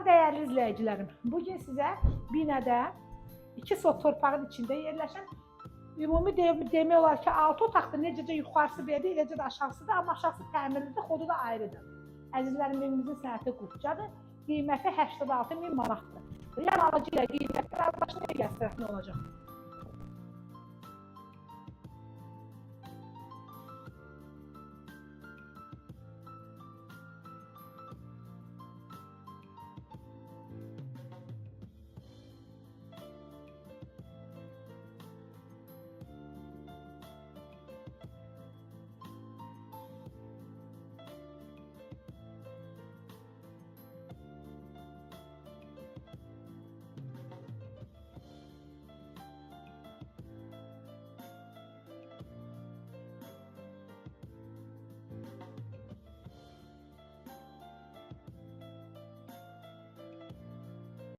Salam dəyərli izləyicilərim. Bu gün sizə binədə iki sot torpağın içində yerləşən ümumi de demək olar ki, 6 otaqda necəcə yuxarısı belədir, eləcə də aşağısı da, amma aşağısı təmirlidir, xodu da ayrıdır. Əzizlərim, evimizin sənəti qurtcadır. Qiyməti 86 min manatdır. Real alıcı ilə qiymətlər arasında gətirəsin olacaq.